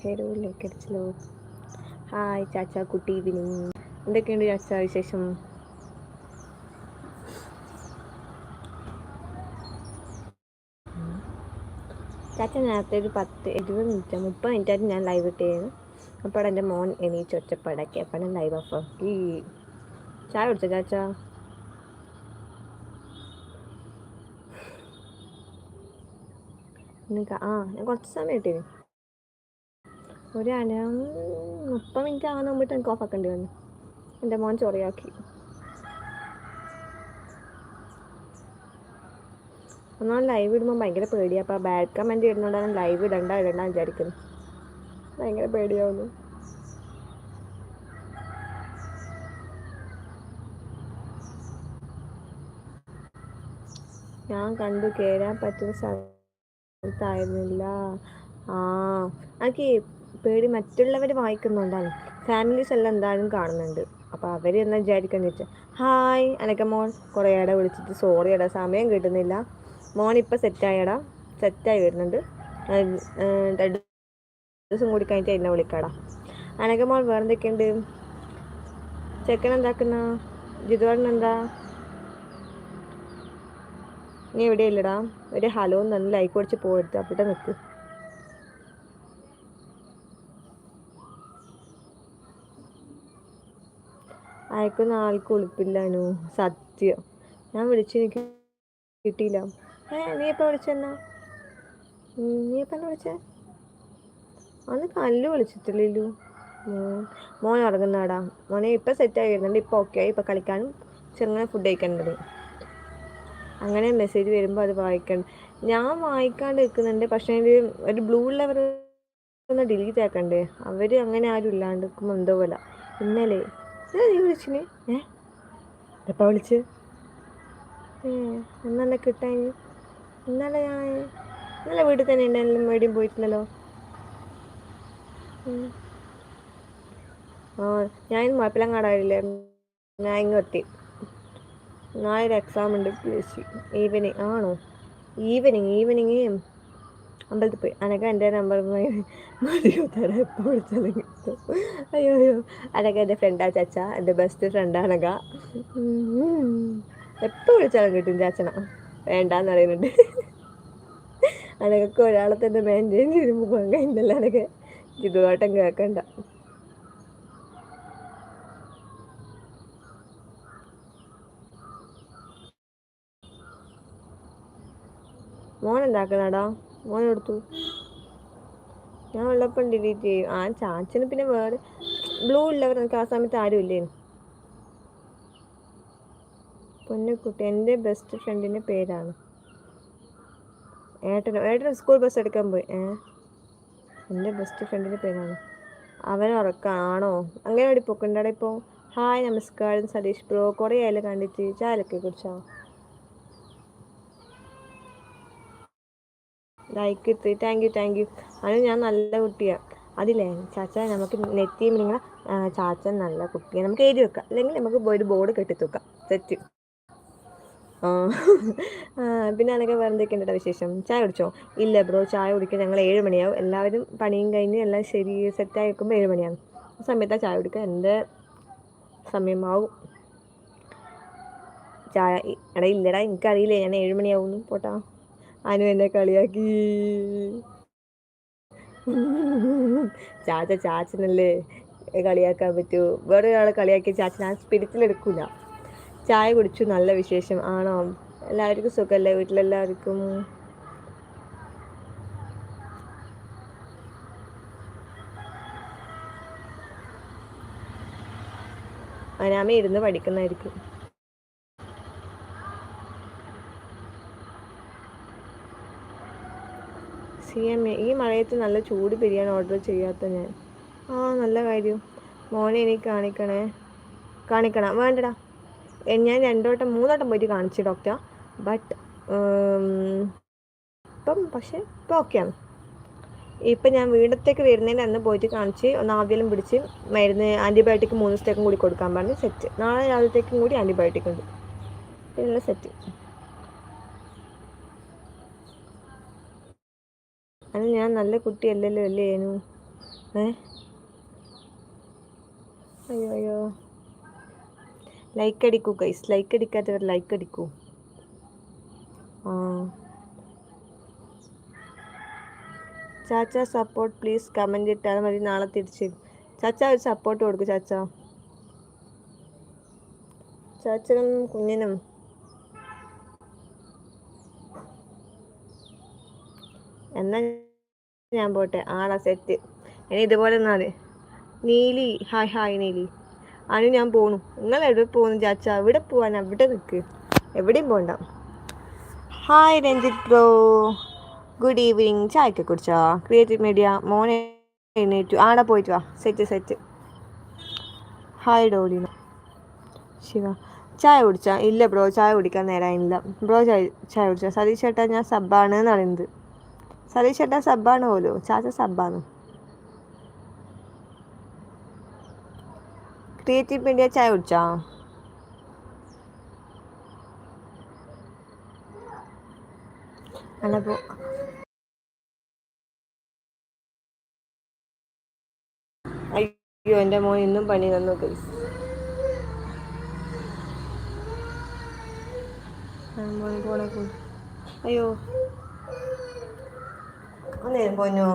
ഹെയറിലേക്ക് അടിച്ചല്ലോ. Hi ചാച്ച കുട്ടി evening എന്തൊക്കെയുണ്ട് ചാച്ച വിശേഷം? ചാച്ച നേരത്തെ ഒരു പത്ത് ഇരുപത് മിനിറ്റ് മുപ്പത് മിനിറ്റായിട്ട് ഞാൻ ലൈവ് ഇട്ടായിരുന്നു അപ്പോൾ എന്റെ മോൻ എണീച്ച് ഒച്ചപ്പാടാക്കി. അപ്പം ഞാൻ ലൈവ് ഓഫ് ആക്കി. ചായ കുടിച്ചോ ചാച്ച? നിങ്ങൾക്ക് ആ ഞാൻ കുറച്ച് സമയം ഇട്ടിന്. ഒരു അന മുപ്പത് മിനിറ്റ് ആകുന്ന മുമ്പിട്ട് എനിക്ക് ഓഫ് ആക്കേണ്ടി വന്നു. എന്റെ മോൻ ചൊറിയാക്കി ഒന്നാമത് ലൈവ് ഇടുമ്പോൾ ഭയങ്കര പേടിയാണ് അപ്പോൾ ബാഡ് കമന്റ് ഇടുന്നതുകൊണ്ടാണ് ലൈവ് ഇടണ്ട ഇടണ്ട വിചാരിക്കുന്നു. ഭയങ്കര പേടിയാവുന്നു. ഞാൻ കണ്ടു കയറാൻ പറ്റുന്ന സ്ഥലത്തായിരുന്നില്ല. ആ എനിക്ക് പേടി മറ്റുള്ളവർ വായിക്കുന്നുണ്ടാണ്. ഫാമിലീസ് എല്ലാം എന്തായാലും കാണുന്നുണ്ട്. അപ്പോൾ അവർ എന്നാ വിചാരിക്കാന്ന് വെച്ചാൽ ഹായ് അനക്ക മോൻ. കുറേ ഇട വിളിച്ചിട്ട് സോറി ഇടാ സമയം കിട്ടുന്നില്ല. മോൻ ഇപ്പോൾ സെറ്റായടാ സെറ്റായി വരുന്നുണ്ട്. രണ്ട് ദിവസം കൂടി കഴിഞ്ഞിട്ട് എന്നെ വിളിക്കാടാ. അനക്ക മോൻ വേറെ എന്തൊക്കെയുണ്ട് ചെക്കൻ എന്താക്കുന്ന? ജിതുവാടൻ നീ എവിടെയല്ലടാ ഒരു ഹലോ ഒന്ന് ലൈക്ക് കുറച്ച് പോയിട്ട് അവിടെ നിൽക്ക് അയക്കുന്ന ആൾക്ക് ഉളുപ്പില്ലാനു? സത്യം. ഞാൻ വിളിച്ചു എനിക്ക് കിട്ടിയില്ല. ഏ നീ എപ്പോൾ വിളിച്ചെന്നാ നീ എപ്പം വിളിച്ചേ? അന്ന് കല്ല് വിളിച്ചിട്ടില്ലല്ലോ മോൻ ഇറങ്ങുന്നാടാ മോനെ ഇപ്പം സെറ്റ് വരുന്നുണ്ട്. ഇപ്പം ഓക്കെ ആയി. ഇപ്പം കളിക്കാനും ചെറുങ്ങനെ ഫുഡ് കഴിക്കേണ്ടത് അങ്ങനെ മെസ്സേജ് വരുമ്പോൾ അത് വായിക്കണം. ഞാൻ വായിക്കാണ്ട് നിൽക്കുന്നുണ്ട്. പക്ഷേ ഒരു ബ്ലൂ ലെവർ ഒന്ന് ഡിലീറ്റ് ആക്കണ്ടേ? അവർ അങ്ങനെ ആരും ഇല്ലാണ്ട് നിൽക്കുമ്പോൾ എന്തോ പോലെ. ഇന്നലെ വിളിച്ചിന്. ഏ? എപ്പോൾ വിളിച്ച്? ഏ എന്നെ കിട്ടാൻ ഇന്നലെ ഞാൻ ഇന്നലെ വീട്ടിൽ തന്നെ ഉണ്ടായാലും മേടിയും പോയിട്ടില്ലല്ലോ ആ ഞാൻ മുഴപ്പിലങ്ങാടായില്ലേ ഞാൻ ഇങ്ങ് എത്തി. നാളെ ഒരു എക്സാം ഉണ്ട് പി എസ് സി ഈവനിങ് ആണോ? ഈവനിങ് ഈവനിങ് അമ്പലത്തിൽ പോയി. അനക്ക എന്റെ നമ്പർ മതിയോ എപ്പോൾ വിളിച്ചാലും കിട്ടും. അയ്യോ അയ്യോ. അനക്ക എന്റെ ഫ്രണ്ടാ ചാച്ച. എന്റെ ബെസ്റ്റ് ഫ്രണ്ടാണക എപ്പോൾ വിളിച്ചാലും കിട്ടും ചാച്ചന. വേണ്ടാന്ന് പറയുന്നുണ്ട്. അനക്കൊക്കെ ഒരാളെ തന്നെ മെയിന്റെയിൻ ചെയ്ത് പോകാൻ കഴിഞ്ഞില്ല അനക്ക്. ഇതുവായിട്ടും കേൾക്കണ്ട മോൻ എന്താക്കുന്നടാ? മോൻ എടുത്തു. ഞാൻ ഉള്ളപ്പം ഡിലീറ്റ് ചെയ്യും? ആ ചാച്ചന് പിന്നെ വേറെ ബ്ലൂ ഉള്ളവർ എനിക്ക് ആ സമയത്ത് ആരും ഇല്ലേ പൊന്നുകുട്ടി എന്റെ ബെസ്റ്റ് ഫ്രണ്ടിന്റെ പേരാണ്. ഏട്ടനോ ഏട്ടൻ സ്കൂൾ ബസ് എടുക്കാൻ പോയി. ഏ? എന്റെ ബെസ്റ്റ് ഫ്രണ്ടിന്റെ പേരാണ്. അവൻ ഉറക്കാണോ? അങ്ങനെ ഒരു പൊക്കണ്ടാടെ ഇപ്പോൾ ഹായ് നമസ്കാരം സതീഷ് ബ്രോ. കുറേ ആയാലും കണ്ടിട്ട്. ചാലൊക്കെ കുറിച്ചോ ലൈക്ക് ഇട്ട്. താങ്ക് യു താങ്ക് യു അത് ഞാൻ നല്ല കുട്ടിയാണ് അതില്ലേ ചാച്ച നമുക്ക് നെറ്റിയും നിങ്ങൾ ചാച്ച നല്ല കുട്ടിയാണ് നമുക്ക് എഴുതി വെക്കാം. അല്ലെങ്കിൽ നമുക്ക് ഒരു ബോർഡ് കെട്ടിത്തൂക്കാം സെറ്റ് പിന്നെ അതൊക്കെ വേറെ എന്തൊക്കെയുണ്ട് വിശേഷം? ചായ കുടിച്ചോ? ഇല്ല ബ്രോ ചായ കുടിക്കാൻ ഞങ്ങൾ ഏഴ് മണിയാവും. എല്ലാവരും പണിയും കഴിഞ്ഞ് എല്ലാം ശരി സെറ്റായി വെക്കുമ്പോൾ ഏഴ് മണിയാണ് ആ സമയത്താണ് ചായ കുടിക്കുക എന്റെ സമയമാവും? ചായ എടാ ഇല്ലടാ എനിക്കറിയില്ലേ ഞാൻ ഏഴ് മണിയാവുന്നു. പോട്ടാ. അനു എന്നെ കളിയാക്കി. ചാച്ച ചാച്ചനല്ലേ കളിയാക്കാൻ പറ്റൂ. വേറെ ഒരാളെ കളിയാക്കി ചാച്ചൻ ആ സ്പിരിറ്റിലെടുക്കൂല ചായ കുടിച്ചു നല്ല വിശേഷം. ആണോ? എല്ലാവർക്കും സുഖമല്ലേ വീട്ടിലെല്ലാവർക്കും? അനാമ ഇരുന്ന് പഠിക്കുന്നതായിരിക്കും. C M A. ഈ മഴയത്ത് നല്ല ചൂട് ബിരിയാണി ഓർഡർ ചെയ്യാത്ത ഞാൻ. ആ നല്ല കാര്യം. മോനെ എനിക്ക് കാണിക്കണേ. കാണിക്കണം. വേണ്ടടാ. ഞാൻ രണ്ടോട്ടം മൂന്നോട്ടം പോയിട്ട് കാണിച്ചു ഡോക്ടർ ബട്ട് ഇപ്പം പക്ഷേ ഇപ്പം ഓക്കെയാണ് ഇപ്പം ഞാൻ വീടത്തേക്ക് വരുന്നതിന് അന്ന് പോയിട്ട് കാണിച്ച് ഒന്ന് ആവിയലും പിടിച്ച് മരുന്ന് ആന്റിബയോട്ടിക് മൂന്ന് ദിവസത്തേക്കും കൂടി കൊടുക്കാൻ പറഞ്ഞ് സെറ്റ് നാളെ രാവിലത്തേക്കും കൂടി ആന്റിബയോട്ടിക് ഉണ്ട്. പിന്നെ സെറ്റ് അത് ഞാൻ നല്ല കുട്ടിയല്ലല്ലോ അല്ലേ ഏനു ഏ? അയ്യോ അയ്യോ. ലൈക്ക് അടിക്കൂ ഗൈസ് ലൈക്ക് അടിക്കാത്തവർ ലൈക്ക് അടിക്കൂ. ആ. ചാച്ച സപ്പോർട്ട് പ്ലീസ് കമന്റ് ഇട്ടാൽ മതി. നാളെ തിരിച്ച്. ചാച്ച ഒരു സപ്പോർട്ട് കൊടുക്കും ചാച്ച. ചാച്ചനും കുഞ്ഞിനും. എന്നാ ഞാൻ പോട്ടെ. ആളാ സെറ്റ്. ഇനി ഇതുപോലെ എന്നാൽ നീലി ഹായ് ഹായ് നീലി. അനു ഞാൻ പോണു. നിങ്ങൾ എവിടെ പോകുന്നു ചാച്ച? എവിടെ പോവാൻ അവിടെ നിൽക്ക് എവിടെയും പോണ്ട. Hi Ranjith bro good evening ചായക്കെ കുടിച്ചോ? ക്രിയേറ്റീവ് മീഡിയ മോനെ എഴുന്നേറ്റു ആടെ പോയിട്ട് വാ. Set set hi Dolina Shiva. ചായ കുടിച്ചാ? ഇല്ല ബ്രോ ചായ കുടിക്കാൻ നേരമായില്ല ബ്രോ ചായ ചായ കുടിച്ചാ? സതീഷ് ചേട്ടാ ഞാൻ സബ്ബാണ് എന്ന് പറയുന്നത്. സതീഷ് ചേട്ടാ സബ്ബാണ് പോലും. ചാച്ച സബ്ബാണ്. ക്രിയേറ്റീവ് മീഡിയ ചായ കുടിച്ചാ? അല്ലപ്പോ അയ്യോ എന്റെ മോൻ ഇന്നും പണി തന്നു ഗൈസ് മോനെ പോണേ അയ്യോ. ഒന്നേരം പോന്നോ